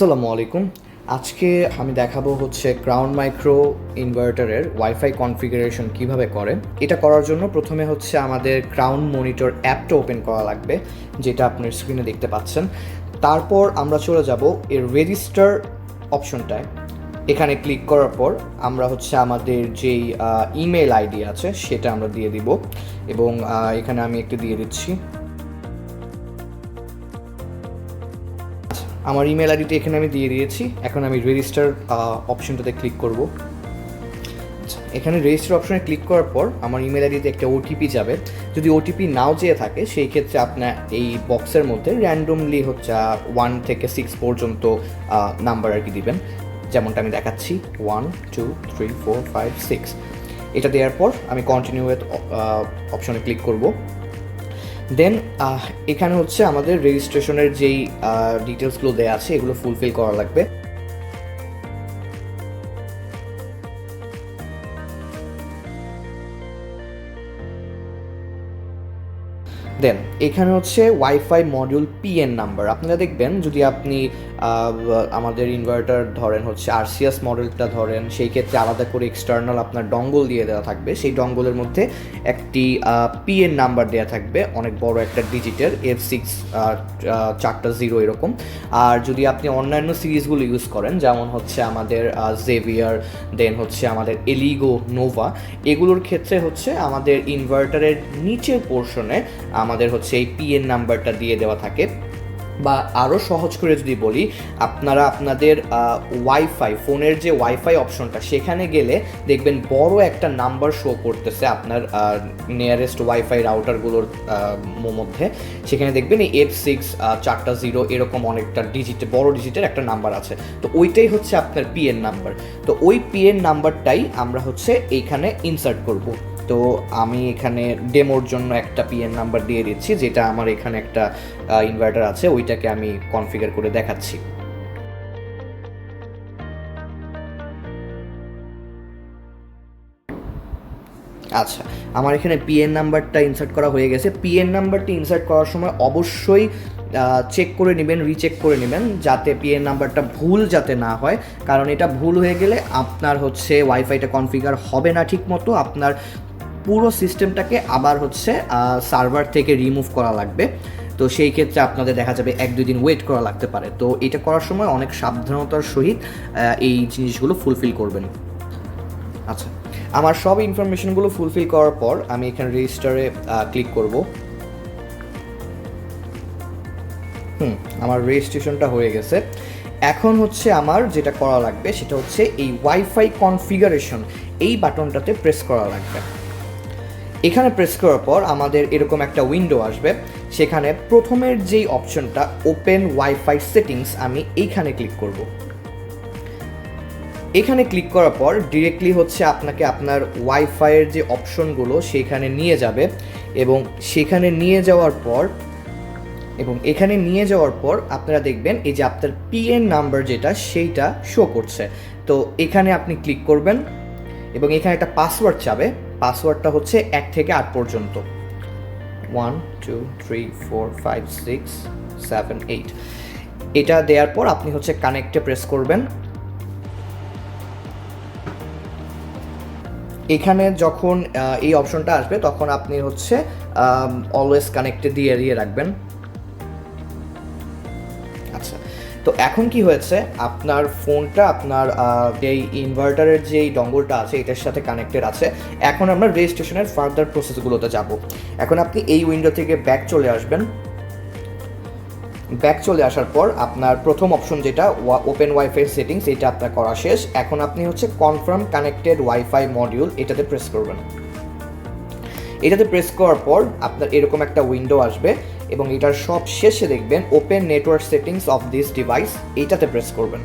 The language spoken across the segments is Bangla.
আসসালামু আলাইকুম। আজকে আমি দেখাবো হচ্ছে ক্রাউন মাইক্রো ইনভার্টারের ওয়াইফাই কনফিগারেশন কীভাবে করে। এটা করার জন্য প্রথমে হচ্ছে আমাদের ক্রাউন মনিটর অ্যাপটা ওপেন করা লাগবে, যেটা আপনার স্ক্রিনে দেখতে পাচ্ছেন। তারপর আমরা চলে যাব এর রেজিস্টার অপশনটায় এখানে ক্লিক করার পর আমরা হচ্ছে আমাদের যেই ইমেল আইডি আছে, সেটা আমরা দিয়ে দিব। এবং এখানে আমি একটু দিয়ে দিচ্ছি। আমার ইমেল আইডিটি এখানে আমি দিয়ে দিয়েছি। এখন আমি রেজিস্টার অপশনটাতে ক্লিক করব। আচ্ছা, এখানে রেজিস্টার অপশনে ক্লিক করার পর আমার ইমেল আইডিতে একটা ওটিপি যাবে। যদি ওটিপি নাও যেয়ে থাকে সেই ক্ষেত্রে আপনার এই বক্সের মধ্যে র্যান্ডমলি হচ্ছে ওয়ান থেকে সিক্স পর্যন্ত নাম্বার আর কি দিবেন। যেমনটা আমি দেখাচ্ছি one two three four five six এটা দেওয়ার পর আমি কন্টিনিউ উইথ অপশনে ক্লিক করব। দেন এখানে হচ্ছে আমাদের রেজিস্ট্রেশনের যেই ডিটেলসগুলো দেওয়া আছে এগুলো ফুলফিল করা লাগবে। দেন, এখানে হচ্ছে ওয়াইফাই মডিউল পিএন নাম্বার আপনারা দেখবেন, যদি আপনি আমাদের ইনভার্টার ধরেন হচ্ছে আরসিএস মডেলটা ধরেন, সেই ক্ষেত্রে আলাদা করে এক্সটার্নাল আপনার ডঙ্গল দিয়ে দেওয়া থাকবে। সেই ডঙ্গলের মধ্যে একটি পিএন নাম্বার দেওয়া থাকবে, অনেক বড় একটা ডিজিটের এফ সিক্স চারটা জিরো এরকম। আর যদি আপনি অন্যান্য সিরিজগুলো ইউজ করেন, যেমন হচ্ছে আমাদের জেভিয়ার দেন হচ্ছে আমাদের এলিগো নোভা এগুলোর ক্ষেত্রে হচ্ছে আমাদের ইনভার্টারের নিচের পোর্শনে আমাদের হচ্ছে এই পিএন নাম্বারটা দিয়ে দেওয়া থাকে। বা আরও সহজ করে যদি বলি, আপনারা আপনাদের ওয়াইফাই ফোনের যে ওয়াইফাই অপশনটা সেখানে গেলে দেখবেন বড় একটা নাম্বার শো করতেছে আপনার নিয়ারেস্ট ওয়াইফাই রাউটারগুলোর মধ্যে। সেখানে দেখবেন এই এফ সিক্স চারটা জিরো এরকম অনেকটা ডিজিটে বড় ডিজিটের একটা নাম্বার আছে। তো ওইটাই হচ্ছে আপনার পিএন নাম্বার। তো ওই পিএন নাম্বারটাই আমরা হচ্ছে এইখানে ইনসার্ট করব। তো আমি এখানে ডেমোর জন্য একটা পিএন নাম্বার দিয়ে দিচ্ছি, যেটা আমার এখানে একটা ইনভার্টার আছে, ওইটাকে আমি কনফিগার করে দেখাচ্ছি। আচ্ছা আমার এখানে পিএন নাম্বারটা ইনসার্ট করা হয়ে গেছে। পিএন নাম্বারটি ইনসার্ট করার সময় অবশ্যই চেক করে নেবেন রিচেক করে নেবেন, যাতে পিএন নাম্বারটা ভুল যাতে না হয়। কারণ এটা ভুল হয়ে গেলে আপনার হচ্ছে ওয়াইফাইটা কনফিগার হবে না ঠিক মতো আপনার পুরো সিস্টেমটাকে আবার হচ্ছে সার্ভার থেকে রিমুভ করা লাগবে। তো সেই ক্ষেত্রে আপনাদের দেখা যাবে এক দুই দিন ওয়েট করা লাগতে পারে। তো এটা করার সময় অনেক সাবধানতার সহিত এই জিনিসগুলো ফুলফিল করবেন। আচ্ছা আমার সব ইনফরমেশনগুলো ফুলফিল করার পর আমি এখানে রেজিস্টারে ক্লিক করব। হুম, আমার রেজিস্ট্রেশনটা হয়ে গেছে। এখন হচ্ছে আমার যেটা করা লাগবে সেটা হচ্ছে এই ওয়াইফাই কনফিগারেশন এই বাটনটাতে প্রেস করা লাগবে। এখানে প্রেস করার পর আমাদের এরকম একটা উইন্ডো আসবে। সেখানে প্রথমের যেই অপশনটা ওপেন ওয়াইফাই সেটিংস আমি এইখানে ক্লিক করব। এখানে ক্লিক করার পর ডিরেক্টলি হচ্ছে আপনাকে আপনার ওয়াইফাইয়ের যে অপশনগুলো সেখানে নিয়ে যাবে এবং সেখানে নিয়ে যাওয়ার পর, এবং এখানে নিয়ে যাওয়ার পর আপনারা দেখবেন এই যে আপনার পিএন নাম্বার যেটা, সেইটা শো করছে। তো এখানে আপনি ক্লিক করবেন এবং এখানে একটা পাসওয়ার্ড চাবে। পাসওয়ার্ডটা হচ্ছে এক থেকে আট পর্যন্ত। One two three four five six seven eight এটা দেওয়ার পর আপনি হচ্ছে কানেক্টে প্রেস করবেন। এখানে যখন এই অপশনটা আসবে, তখন আপনি হচ্ছে অলওয়েজ কানেক্টে দিয়ে দিয়ে রাখবেন। তো এখন কি হয়েছে? আপনার ফোনটা, আপনার যেই ইনভার্টারের যেই ডঙ্গলটা আছে, এটার সাথে কানেক্টেড আছে। এখন আমরা রেজিস্ট্রেশনের ফার্দার প্রসেসগুলোতে যাব। এখন আপনি এই উইন্ডো থেকে ব্যাক চলে আসবেন। ব্যাক চলে আসার পর আপনার প্রথম অপশন যেটা ওপেন ওয়াইফাই সেটিংস এটা আপনার করা শেষ। এখন আপনি হচ্ছে কনফার্ম কানেক্টেড ওয়াইফাই মডিউল এটাতে প্রেস করবেন। এটাতে প্রেস করার পর আপনার এরকম একটা উইন্ডো আসবে। এবং এটার সব শেষে দেখবেন open network settings of this device এইটাতে প্রেস করবেন।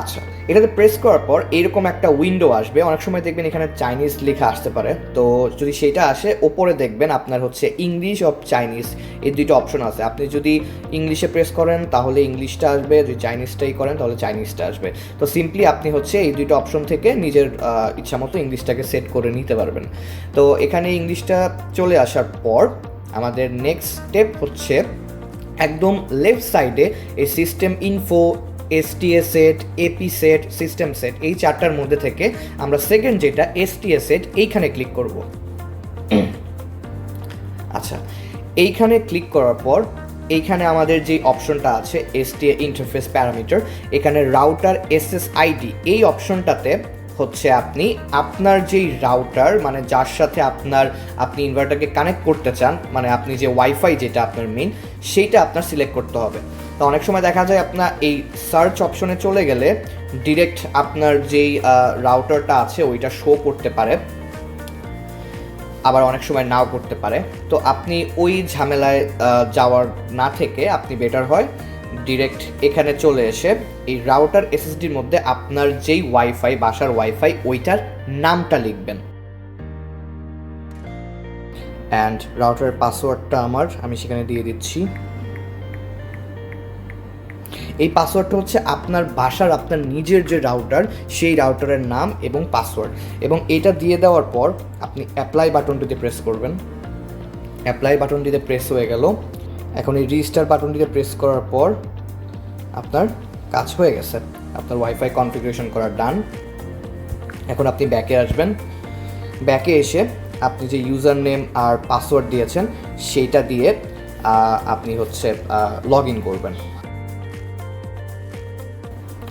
আচ্ছা এটাতে প্রেস করার পর এরকম একটা উইন্ডো আসবে। অনেক সময় দেখবেন এখানে চাইনিজ লেখা আসতে পারে। তো যদি সেটা আসে, ওপরে দেখবেন আপনার হচ্ছে ইংলিশ অফ চাইনিজ এই দুইটা অপশন আছে। আপনি যদি ইংলিশে প্রেস করেন, তাহলে ইংলিশটা আসবে। যদি চাইনিজটাই করেন, তাহলে চাইনিজটা আসবে। তো সিম্পলি আপনি হচ্ছে এই দুইটা অপশন থেকে নিজের ইচ্ছা মতো ইংলিশটাকে সেট করে নিতে পারবেন। তো এখানে ইংলিশটা চলে আসার পর আমাদের নেক্সট স্টেপ হচ্ছে একদম লেফট সাইডে এই system info STA set AP set system set এই চারটার মধ্যে থেকে আমরা সেকেন্ড যেটা এসটিএ সেট এইখানে ক্লিক করব। আচ্ছা এইখানে ক্লিক করার পর এইখানে আমাদের যে অপশনটা আছে এসটিএ ইন্টারফেস প্যারামিটার এখানে রাউটার এসএসআইডি এই অপশনটাতে হচ্ছে আপনি আপনার যেই রাউটার মানে যার সাথে আপনার আপনি ইনভার্টারকে কানেক্ট করতে চান মানে আপনি যে ওয়াইফাই যেটা আপনার মেইন সেইটা আপনার সিলেক্ট করতে হবে। তো অনেক সময় দেখা যায় আপনার এই সার্চ অপশনে চলে গেলে ডিরেক্ট আপনার যেই রাউটারটা আছে ওইটা শো করতে পারে। আবার অনেক সময় নাও করতে পারে। তো আপনি ওই ঝামেলায় যাওয়ার না থেকে আপনি বেটার হয় ডিরেক্ট এখানে চলে এসে এই রাউটার এসএসডির মধ্যে আপনার যেই ওয়াইফাই বাসার ওয়াইফাই ওইটার নামটা লিখবেন। অ্যান্ড রাউটারের পাসওয়ার্ডটা আমার, আমি সেখানে দিয়ে দিচ্ছি। এই পাসওয়ার্ডটা হচ্ছে আপনার বাসার আপনার নিজের যে রাউটার সেই রাউটারের নাম এবং পাসওয়ার্ড এবং এটা দিয়ে দেওয়ার পর আপনি অ্যাপ্লাই বাটনটিতে প্রেস করবেন। অ্যাপ্লাই বাটনটিতে প্রেস হয়ে গেল। এখন এই রেজিস্টার বাটনটিতে প্রেস করার পর আপনার কাজ হয়ে গেছে। আপনার ওয়াইফাই কনফিগারেশন করা ডান এখন আপনি ব্যাকে আসবেন। ব্যাকে এসে আপনি যে ইউজার নেম আর পাসওয়ার্ড দিয়েছেন, সেইটা দিয়ে আপনি হচ্ছে লগ ইন করবেন।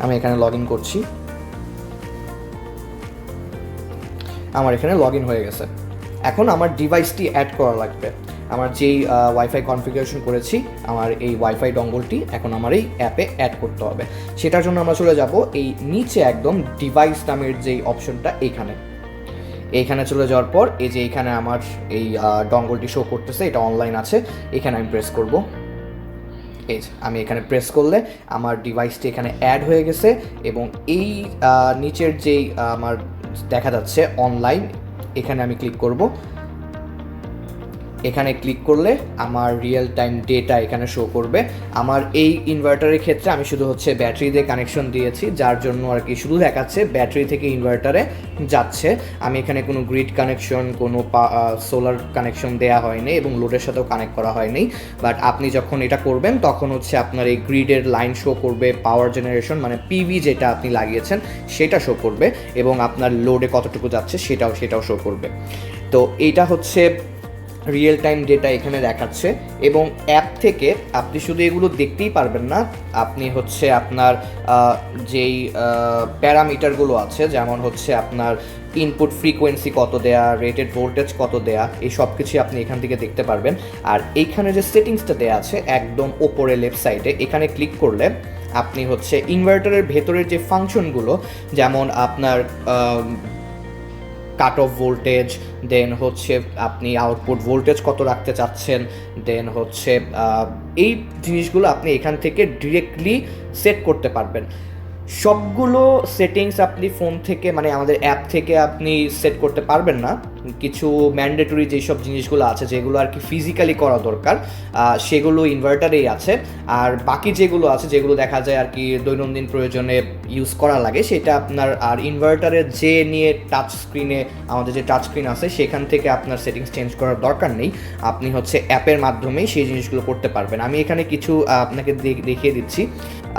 আমি এখানে লগ ইন করছি। আমার এখানে লগ ইন হয়ে গেছে। এখন আমার ডিভাইসটি অ্যাড করা লাগবে। আমার যেই ওয়াইফাই কনফিগারেশন করেছি, আমার এই ওয়াইফাই ডঙ্গলটি এখন আমার এই অ্যাপে অ্যাড করতে হবে। সেটার জন্য আমরা চলে যাব এই নিচে একদম ডিভাইস নামের যেই অপশনটা এইখানে। এইখানে চলে যাওয়ার পর এই যে এখানে আমার এই ডঙ্গলটি শো করতেছে, এটা অনলাইন আছে, এখানে আমি প্রেস করব। এই আমি এখানে প্রেস করলে আমার ডিভাইসটি এখানে অ্যাড হয়ে গেছে এবং এই নিচের যেই আমার দেখা যাচ্ছে অনলাইন এখানে আমি ক্লিক করব। এখানে ক্লিক করলে আমার রিয়েল টাইম ডেটা এখানে শো করবে। আমার এই ইনভার্টারের ক্ষেত্রে আমি শুধু হচ্ছে ব্যাটারি দিয়ে কানেকশন দিয়েছি, যার জন্য আর কি শুধু দেখাচ্ছে ব্যাটারি থেকে ইনভার্টারে যাচ্ছে। আমি এখানে কোনো গ্রিড কানেকশন কোনো সোলার কানেকশন দেওয়া হয়নি এবং লোডের সাথেও কানেক্ট করা হয়নি। বাট আপনি যখন এটা করবেন, তখন হচ্ছে আপনার এই গ্রিডের লাইন শো করবে পাওয়ার জেনারেশন মানে পিভি যেটা আপনি লাগিয়েছেন, সেটা শো করবে এবং আপনার লোডে কতটুকু যাচ্ছে, সেটাও সেটাও শো করবে। তো এইটা হচ্ছে রিয়েল টাইম ডেটা এখানে দেখাচ্ছে এবং অ্যাপ থেকে আপনি শুধু এগুলো দেখতেই পারবেন না, আপনি হচ্ছে আপনার যেই প্যারামিটারগুলো আছে, যেমন হচ্ছে আপনার ইনপুট ফ্রিকোয়েন্সি কত দেয়া রেটেড ভোল্টেজ কত দেয়া, এই সব কিছুই আপনি এখান থেকে দেখতে পারবেন। আর এইখানে যে সেটিংসটা দেয়া আছে, একদম ওপরে লেফট সাইডে এখানে ক্লিক করলে আপনি হচ্ছে ইনভার্টারের ভেতরের যে ফাংশনগুলো যেমন আপনার কাট অফ ভোল্টেজ দেন হচ্ছে আপনি আউটপুট ভোল্টেজ কত রাখতে চাচ্ছেন দেন হচ্ছে এই জিনিসগুলো আপনি এখান থেকে ডিরেক্টলি সেট করতে পারবেন। সবগুলো সেটিংস আপনি ফোন থেকে মানে আমাদের অ্যাপ থেকে আপনি সেট করতে পারবেন না। কিছু ম্যান্ডেটরি যেসব জিনিসগুলো আছে, যেগুলো আর কি ফিজিক্যালি করা দরকার সেগুলো ইনভার্টারেই আছে। আর বাকি যেগুলো আছে, যেগুলো দেখা যায় আর কি দৈনন্দিন প্রয়োজনে ইউজ করা লাগে, সেটা আপনার আর ইনভার্টারের যে নিয়ে টাচ স্ক্রিনে আমাদের যে টাচ স্ক্রিন আছে, সেখান থেকে আপনার সেটিংস চেঞ্জ করার দরকার নেই। আপনি হচ্ছে অ্যাপের মাধ্যমেই সেই জিনিসগুলো করতে পারবেন। আমি এখানে কিছু আপনাকে দেখিয়ে দিচ্ছি।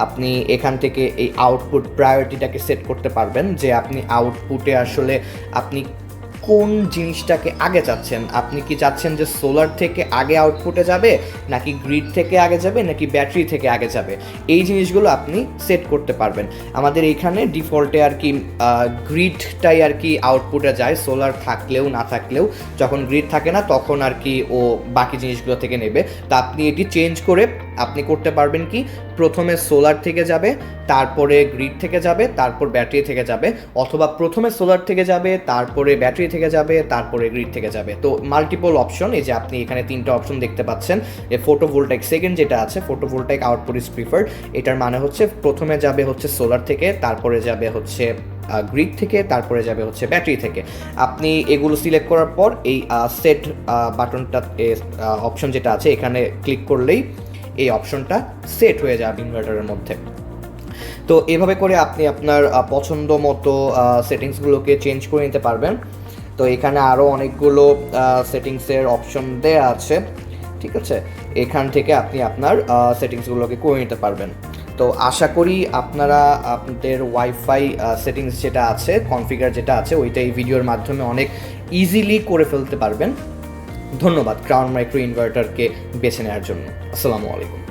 আপনি এখান থেকে এই আউটপুট প্রায়োরিটিটাকে সেট করতে পারবেন, যে আপনি আউটপুটে আসলে আপনি কোন জিনিসটাকে আগে চাচ্ছেন? আপনি কি চাচ্ছেন যে সোলার থেকে আগে আউটপুটে যাবে, নাকি গ্রিড থেকে আগে যাবে, নাকি ব্যাটারি থেকে আগে যাবে? এই জিনিসগুলো আপনি সেট করতে পারবেন। আমাদের এইখানে ডিফল্টে আর কি গ্রিডটাই আর কি আউটপুটে যায় সোলার থাকলেও, না থাকলেও। যখন গ্রিড থাকে না, তখন আর কি ও বাকি জিনিসগুলো থেকে নেবে। তা আপনি এটি চেঞ্জ করে আপনি করতে পারবেন কি? প্রথমে সোলার থেকে যাবে, তারপরে গ্রিড থেকে যাবে, তারপর ব্যাটারি থেকে যাবে, অথবা প্রথমে সোলার থেকে যাবে, তারপরে ব্যাটারি থেকে যাবে, তারপরে গ্রিড থেকে যাবে। তো মাল্টিপল অপশন এই যে আপনি এখানে তিনটা অপশন দেখতে পাচ্ছেন যে ফটো ভোল্টাইক সেকেন্ড যেটা আছে photo voltaic output is preferred এটার মানে হচ্ছে প্রথমে যাবে হচ্ছে সোলার থেকে, তারপরে যাবে হচ্ছে গ্রিড থেকে, তারপরে যাবে হচ্ছে ব্যাটারি থেকে। আপনি এগুলো সিলেক্ট করার পর, এই সেট বাটনটা অপশন যেটা আছে, এখানে ক্লিক করলেই এই অপশনটা সেট হয়ে যাবে ইনভার্টারের মধ্যে। তো এভাবে করে আপনি আপনার পছন্দ মতো সেটিংসগুলোকে চেঞ্জ করে নিতে পারবেন। তো এখানে আরও অনেকগুলো সেটিংসের অপশন দেওয়া আছে, ঠিক আছে? এখান থেকে আপনি আপনার সেটিংসগুলোকে করে নিতে পারবেন। তো আশা করি আপনারা আপনাদের ওয়াইফাই সেটিংস যেটা আছে কনফিগার যেটা আছে, ওইটা এই ভিডিওর মাধ্যমে অনেক ইজিলি করে ফেলতে পারবেন। ধন্যবাদ ক্রাউন মাইক্রো ইনভার্টারকে বেছে নেওয়ার জন্য। আসসালামু আলাইকুম।